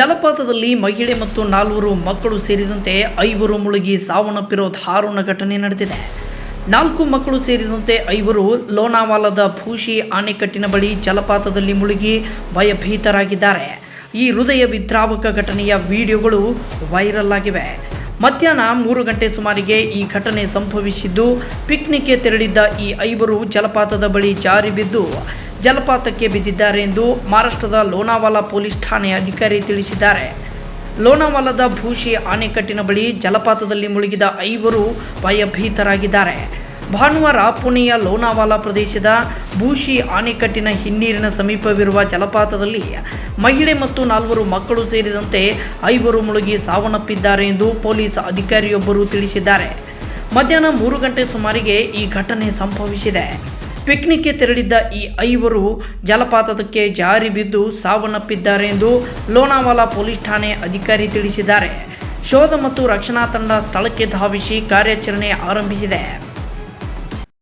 ಜಲಪಾತದಲ್ಲಿ ಮಹಿಳೆ ಮತ್ತು ನಾಲ್ವರು ಮಕ್ಕಳು ಸೇರಿದಂತೆ ಐವರು ಮುಳುಗಿ ಸಾವನ್ನಪ್ಪಿರೋ ದಾರುಣ ಘಟನೆ ನಡೆದಿದೆ. ನಾಲ್ಕು ಮಕ್ಕಳು ಸೇರಿದಂತೆ ಐವರು ಲೋನಾವಾಲಾದ ಭೂಷಿ ಆಣೆಕಟ್ಟಿನ ಬಳಿ ಜಲಪಾತದಲ್ಲಿ ಮುಳುಗಿ ಭಯಭೀತರಾಗಿದ್ದಾರೆ. ಈ ಹೃದಯ ವಿದ್ರಾವಕ ಘಟನೆಯ ವಿಡಿಯೋಗಳು ವೈರಲ್ ಆಗಿವೆ. ಮಧ್ಯಾಹ್ನ ಮೂರು ಗಂಟೆ ಸುಮಾರಿಗೆ ಈ ಘಟನೆ ಸಂಭವಿಸಿದ್ದು, ಪಿಕ್ನಿಕ್ಗೆ ತೆರಳಿದ್ದ ಈ ಐವರು ಜಲಪಾತದ ಬಳಿ ಜಾರಿ ಬಿದ್ದು ಜಲಪಾತಕ್ಕೆ ಬಿದ್ದಿದ್ದಾರೆ ಎಂದು ಮಹಾರಾಷ್ಟ್ರದ ಲೋನಾವಾಲಾ ಪೊಲೀಸ್ ಠಾಣೆ ಅಧಿಕಾರಿ ತಿಳಿಸಿದ್ದಾರೆ. ಲೋನಾವಾಲಾದ ಭೂಷಿ ಆಣೆಕಟ್ಟಿನ ಬಳಿ ಜಲಪಾತದಲ್ಲಿ ಮುಳುಗಿದ ಐವರು ಭಯಭೀತರಾಗಿದ್ದಾರೆ. ಭಾನುವಾರ ಪುಣೆಯ ಲೋನಾವಾಲಾ ಪ್ರದೇಶದ ಭೂಷಿ ಆಣೆಕಟ್ಟಿನ ಹಿನ್ನೀರಿನ ಸಮೀಪವಿರುವ ಜಲಪಾತದಲ್ಲಿ ಮಹಿಳೆ ಮತ್ತು ನಾಲ್ವರು ಮಕ್ಕಳು ಸೇರಿದಂತೆ ಐವರು ಮುಳುಗಿ ಸಾವನ್ನಪ್ಪಿದ್ದಾರೆ ಎಂದು ಪೊಲೀಸ್ ಅಧಿಕಾರಿಯೊಬ್ಬರು ತಿಳಿಸಿದ್ದಾರೆ. ಮಧ್ಯಾಹ್ನ ಮೂರು ಗಂಟೆ ಸುಮಾರಿಗೆ ಈ ಘಟನೆ ಸಂಭವಿಸಿದೆ. ಪಿಕ್ನಿಕ್ಗೆ ತೆರಳಿದ್ದ ಈ ಐವರು ಜಲಪಾತಕ್ಕೆ ಜಾರಿ ಬಿದ್ದು ಸಾವನ್ನಪ್ಪಿದ್ದಾರೆ ಎಂದು ಲೋನಾವಾಲಾ ಪೊಲೀಸ್ ಠಾಣೆ ಅಧಿಕಾರಿ ತಿಳಿಸಿದ್ದಾರೆ. ಶೋಧ ಮತ್ತು ರಕ್ಷಣಾ ತಂಡ ಸ್ಥಳಕ್ಕೆ ಧಾವಿಸಿ ಕಾರ್ಯಾಚರಣೆ ಆರಂಭಿಸಿದೆ.